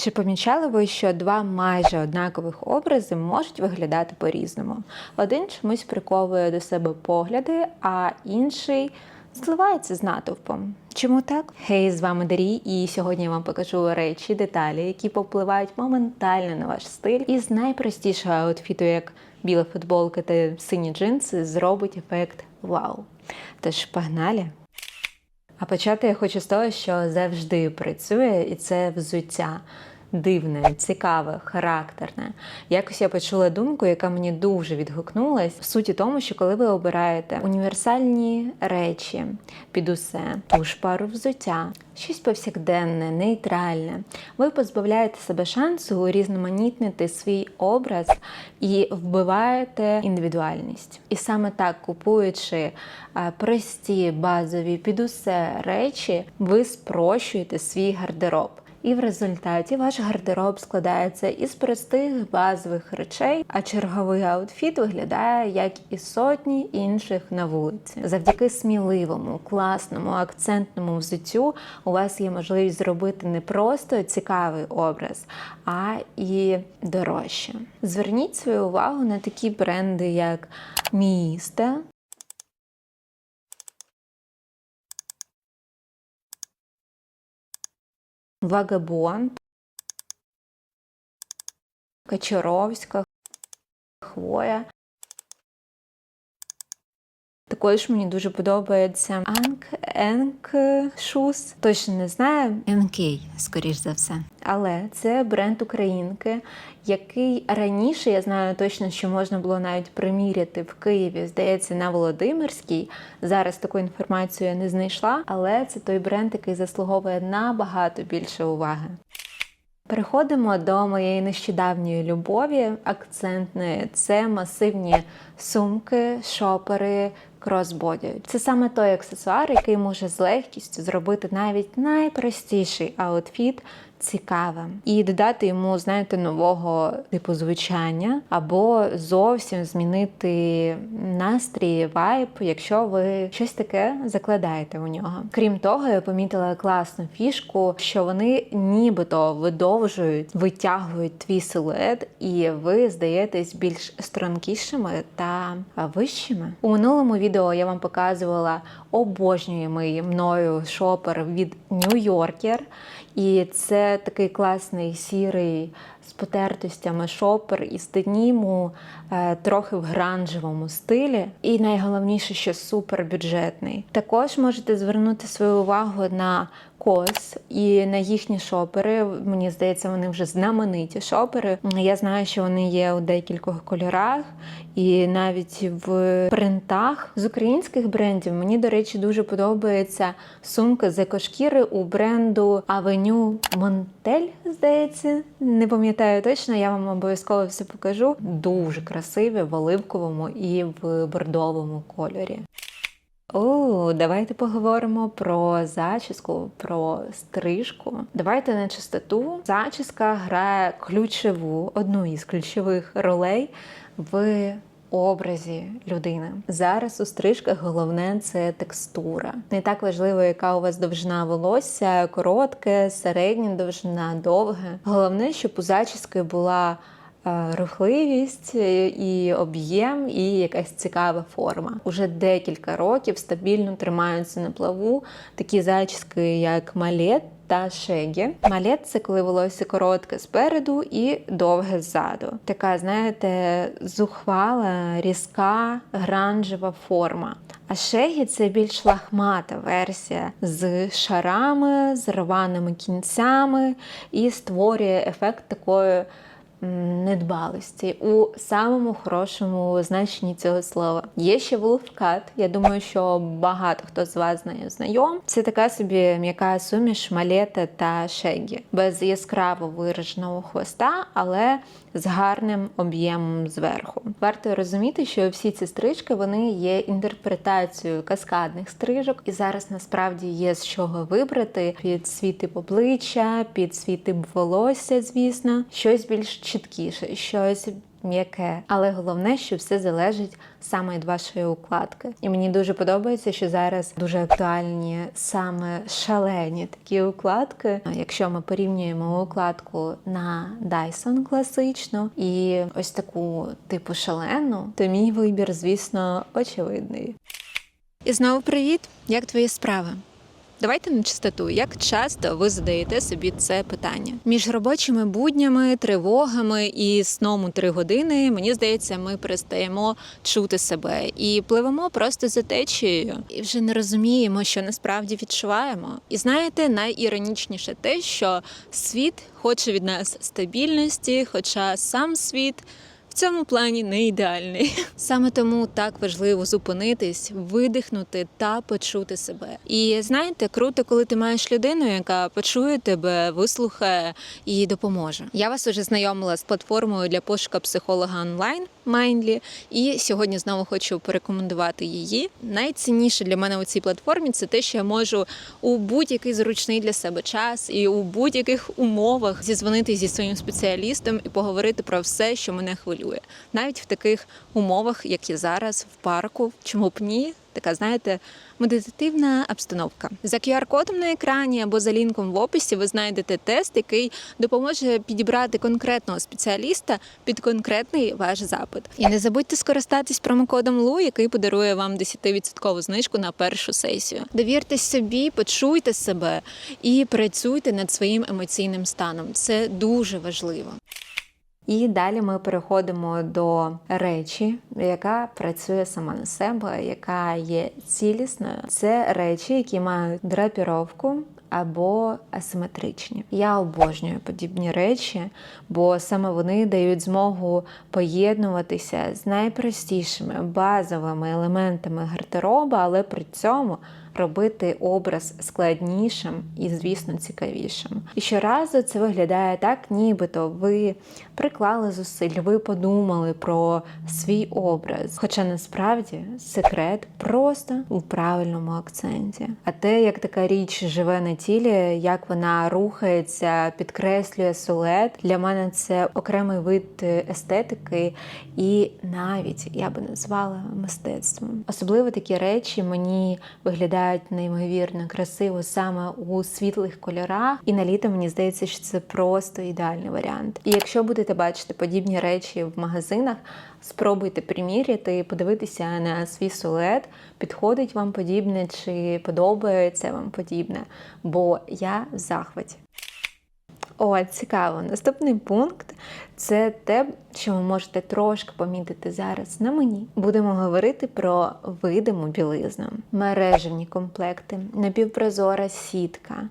Чи помічали ви, що два майже однакових образи можуть виглядати по-різному? Один чомусь приковує до себе погляди, а інший зливається з натовпом. Чому так? Хей, з вами Дарі, і сьогодні я вам покажу речі, деталі, які попливають моментально на ваш стиль. І з найпростішого аутфіту, як біла футболка та сині джинси, зробить ефект вау. Тож погнали! А почати я хочу з того, що завжди працює, і це взуття. Дивне, цікаве, характерне. Якось я почула думку, яка мені дуже відгукнулась. В суті тому, що коли ви обираєте універсальні речі під усе, ту ж пару взуття, щось повсякденне, нейтральне, ви позбавляєте себе шансу урізноманітнити свій образ і вбиваєте індивідуальність. І саме так, купуючи е, прості базові під усе речі, ви спрощуєте свій гардероб. І в результаті ваш гардероб складається із простих базових речей, а черговий аутфіт виглядає як і сотні інших на вулиці. Завдяки сміливому, класному, акцентному взуттю у вас є можливість зробити не просто цікавий образ, а і дорожче. Зверніть свою увагу на такі бренди, як Міста, Вагабонд, Кочаровська, Хвоя. Також мені дуже подобається Анк Енк Шус. Точно не знаю. НК, скоріш за все. Але це бренд українки, який раніше я знаю точно, що можна було навіть приміряти в Києві, здається, на Володимирській. Зараз таку інформацію я не знайшла, але це той бренд, який заслуговує набагато більше уваги. Переходимо до моєї нещодавньої любові. Акцентної це масивні сумки, шопери, кросбоді. Це саме той аксесуар, який може з легкістю зробити навіть найпростіший аутфіт цікавим і додати йому, знаєте, нового типу звучання, або зовсім змінити настрій, вайб, якщо ви щось таке закладаєте у нього. Крім того, я помітила класну фішку, що вони нібито видовжують, витягують твій силует, і ви здаєтесь більш стрункішими та вищими. У минулому відео я вам показувала обожнюємий мною шопер від New Yorker. І це такий класний сірий з потертостями шопер із деніму, е, трохи в гранжевому стилі. І найголовніше, що супер бюджетний. Також можете звернути свою увагу на кос і на їхні шопери. Мені здається, вони вже знамениті шопери. Я знаю, що вони є у декількох кольорах, і навіть в принтах з українських брендів мені, до речі, дуже подобається сумка з екошкіри у бренду Avenue Montel, здається. Не пам'ятаю точно, я вам обов'язково все покажу. Дуже красиві в оливковому і в бордовому кольорі. О, давайте поговоримо про зачіску, про стрижку. Давайте на чистоту. Зачіска грає ключову, одну із ключових ролей в образі людини. Зараз у стрижках головне це текстура. Не так важливо, яка у вас довжина волосся, коротке, середня довжина, довге. Головне, щоб у зачіски була рухливість е, і об'єм, і якась цікава форма. Уже декілька років стабільно тримаються на плаву такі зачіски, як малет та шегі. Малет це коли волосся коротке спереду і довге ззаду. Така, знаєте, зухвала, різка, гранжева форма. А шегі це більш лахмата версія з шарами, з рваними кінцями і створює ефект такої недбалості у самому хорошому значенні цього слова. Є ще вулфкат. Я думаю, що багато хто з вас з нею знайом. Це така собі м'яка суміш малета та шегі, без яскраво вираженого хвоста, але з гарним об'ємом зверху. Варто розуміти, що всі ці стрижки вони є інтерпретацією каскадних стрижок, і зараз насправді є з чого вибрати під свій тип обличчя, під свій тип волосся, звісно, щось більш чіткіше, щось м'яке. Але головне, що все залежить саме від вашої укладки. І мені дуже подобається, що зараз дуже актуальні саме шалені такі укладки. Якщо ми порівнюємо укладку на Dyson класичну і ось таку типу шалену, то мій вибір, звісно, очевидний. І знову привіт! Як твої справи? Давайте на чистоту. Як часто ви задаєте собі це питання? Між робочими буднями, тривогами і сном у три години, мені здається, ми перестаємо чути себе і пливемо просто за течією, і вже не розуміємо, що насправді відчуваємо. І знаєте, найіронічніше те, що світ хоче від нас стабільності, хоча сам світ. В цьому плані не ідеальний. Саме тому так важливо зупинитись, видихнути та почути себе. І знаєте, круто, коли ти маєш людину, яка почує тебе, вислухає і допоможе. Я вас уже знайомила з платформою для пошуку психолога онлайн Mindly, і сьогодні знову хочу порекомендувати її. Найцінніше для мене у цій платформі це те, що я можу у будь-який зручний для себе час і у будь-яких умовах зізвонити зі своїм спеціалістом і поговорити про все, що мене хвилює, навіть в таких умовах, як і зараз, в парку. Чому б ні? Така, знаєте, медитативна обстановка. За QR-кодом на екрані або за лінком в описі ви знайдете тест, який допоможе підібрати конкретного спеціаліста під конкретний ваш запит. І не забудьте скористатись промокодом ЛУ, який подарує вам 10% знижку на першу сесію. Довіртесь собі, почуйте себе і працюйте над своїм емоційним станом. Це дуже важливо. І далі ми переходимо до речі, яка працює сама на себе, яка є цілісною. Це речі, які мають драпіровку. Або асиметричні. Я обожнюю подібні речі, бо саме вони дають змогу поєднуватися з найпростішими базовими елементами гардероба, але при цьому робити образ складнішим і, звісно, цікавішим. І щоразу це виглядає так, нібито ви приклали зусиль, ви подумали про свій образ. Хоча насправді секрет просто у правильному акценті. А те, як така річ живе на тілі, як вона рухається, підкреслює силует, для мене це окремий вид естетики, і навіть я би назвала мистецтвом. Особливо такі речі мені виглядають неймовірно красиво саме у світлих кольорах. І на літо мені здається, що це просто ідеальний варіант. І якщо будете бачити подібні речі в магазинах, спробуйте приміряти, подивитися на свій силует, підходить вам подібне чи подобається вам подібне. Бо я в захваті. О, цікаво. Наступний пункт це те, що ви можете трошки помітити зараз на мені. Будемо говорити про видиму білизну, мережевні комплекти, напівпрозора сітка.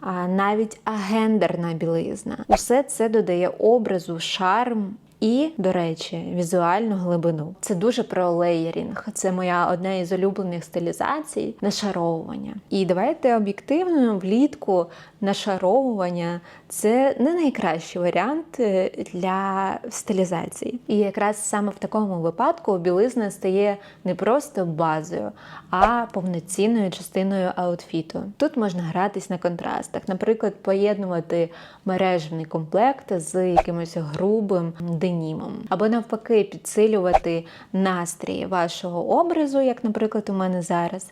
А навіть агендерна білизна. Усе це додає образу, шарм і, до речі, візуальну глибину. Це дуже про леєрінг. Це моя одна із улюблених стилізацій нашаровування. І давайте об'єктивно влітку нашаровування це не найкращий варіант е, для стилізації. І якраз саме в такому випадку білизна стає не просто базою, а повноцінною частиною аутфіту. Тут можна гратись на контрастах, наприклад, поєднувати мережевний комплект з якимось грубим денімом, або навпаки, підсилювати настрій вашого образу, як, наприклад, у мене зараз.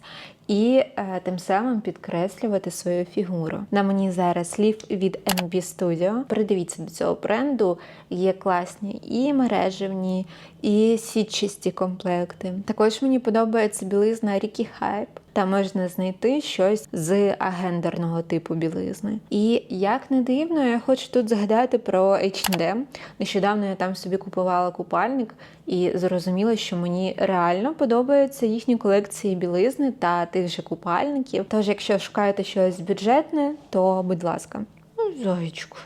І е, тим самим підкреслювати свою фігуру. На мені зараз слів від NB Studio. Придивіться до цього бренду. Є класні і мережевні, і сітчасті комплекти. Також мені подобається білизна Ricky Hype. Там можна знайти щось з агендерного типу білизни. І як не дивно, я хочу тут згадати про H&M. Нещодавно я там собі купувала купальник і зрозуміла, що мені реально подобаються їхні колекції білизни та тих же купальників. Тож, якщо шукаєте щось бюджетне, то будь ласка, ну, зоєчку.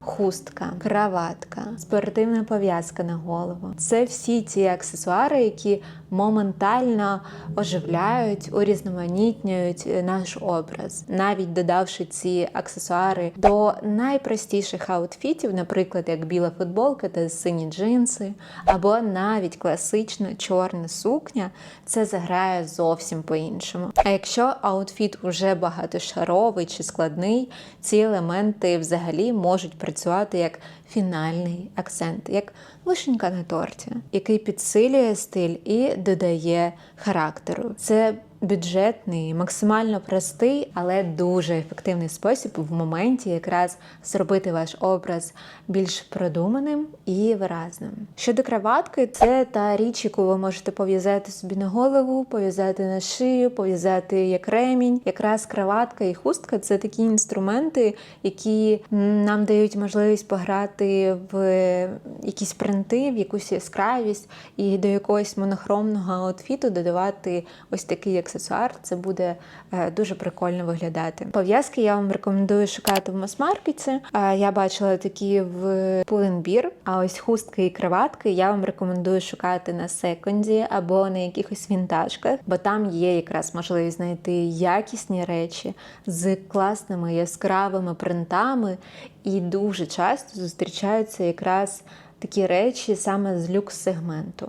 Хустка, краватка, спортивна пов'язка на голову це всі ті аксесуари, які моментально оживляють, урізноманітнюють наш образ, навіть додавши ці аксесуари до найпростіших аутфітів, наприклад, як біла футболка та сині джинси, або навіть класична чорна сукня, це заграє зовсім по-іншому. А якщо аутфіт уже багатошаровий чи складний, ці елементи взагалі можуть працювати як фінальний акцент, як вишенька на торті, який підсилює стиль і додає характеру. Це бюджетний, максимально простий, але дуже ефективний спосіб в моменті якраз зробити ваш образ більш продуманим і виразним. Щодо краватки, це та річ, яку ви можете пов'язати собі на голову, пов'язати на шию, пов'язати як ремінь. Якраз краватка і хустка це такі інструменти, які нам дають можливість пограти в якісь принти, в якусь яскравість, і до якогось монохромного аутфіту додавати ось такий аксесуар. Це буде е, дуже прикольно виглядати. Пов'язки я вам рекомендую шукати в мас-маркеті. Е, Я бачила такі в Pull&Bear, а ось хустки і краватки я вам рекомендую шукати на секонді або на якихось вінтажках, бо там є якраз можливість знайти якісні речі з класними яскравими принтами, і дуже часто зустрічаються якраз такі речі саме з люкс-сегменту.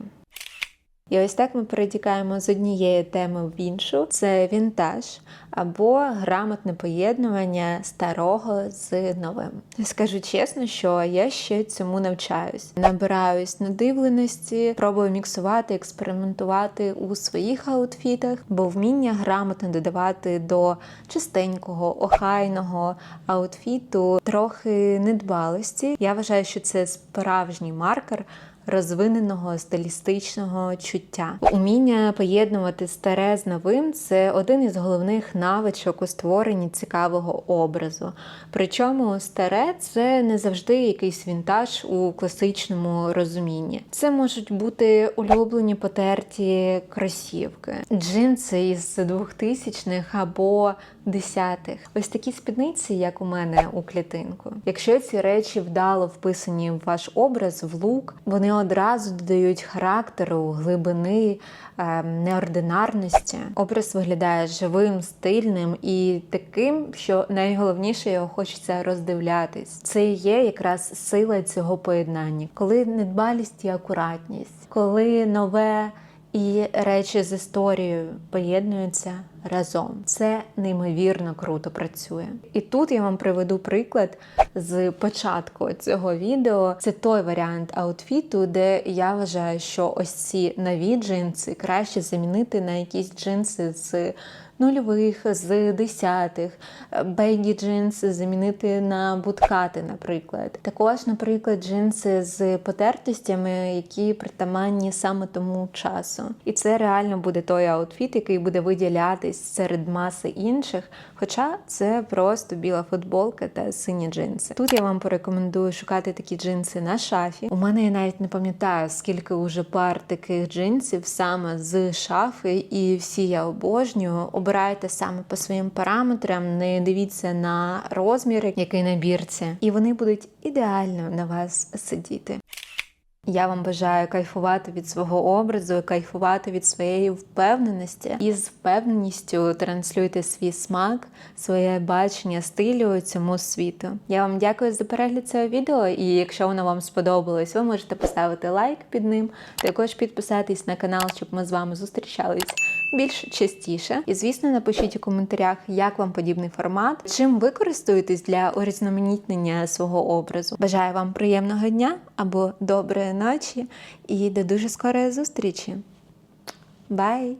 І ось так ми перетікаємо з однієї теми в іншу: це вінтаж або грамотне поєднування старого з новим. Скажу чесно, що я ще цьому навчаюсь. Набираюсь надивленості, пробую міксувати, експериментувати у своїх аутфітах, бо вміння грамотно додавати до чистенького, охайного аутфіту трохи недбалості. Я вважаю, що це справжній маркер розвиненого стилістичного чуття. Уміння поєднувати старе з новим це один із головних навичок у створенні цікавого образу. Причому старе це не завжди якийсь вінтаж у класичному розумінні. Це можуть бути улюблені потерті кросівки, джинси із 2000-х або десятих. Ось такі спідниці, як у мене у клітинку. Якщо ці речі вдало вписані в ваш образ, в лук, вони одразу додають характеру, глибини, е, неординарності. Образ виглядає живим, стильним і таким, що найголовніше його хочеться роздивлятись. Це є якраз сила цього поєднання, коли недбалість і акуратність, коли нове і речі з історією поєднуються разом. Це неймовірно круто працює. І тут я вам приведу приклад з початку цього відео. Це той варіант аутфіту, де я вважаю, що ось ці нові джинси краще замінити на якісь джинси з нульових, з десятих, бейгі джинси замінити на буткати, наприклад. Також, наприклад, джинси з потертостями, які притаманні саме тому часу. І це реально буде той аутфіт, який буде виділятись серед маси інших. Хоча це просто біла футболка та сині джинси. Тут я вам порекомендую шукати такі джинси на шафі. У мене я навіть не пам'ятаю, скільки уже пар таких джинсів саме з шафи, і всі я обожнюю. Обирайте саме по своїм параметрам, не дивіться на розміри, який на бірці, і вони будуть ідеально на вас сидіти. Я вам бажаю кайфувати від свого образу, кайфувати від своєї впевненості і з впевненістю транслюйте свій смак, своє бачення стилю цьому світу. Я вам дякую за перегляд цього відео, і якщо воно вам сподобалось, ви можете поставити лайк під ним, також підписатись на канал, щоб ми з вами зустрічались більш частіше. І звісно, напишіть у коментарях, як вам подібний формат, чим ви користуєтесь для урізноманітнення свого образу. Бажаю вам приємного дня або доброї ночі і до дуже скорої зустрічі. Бай!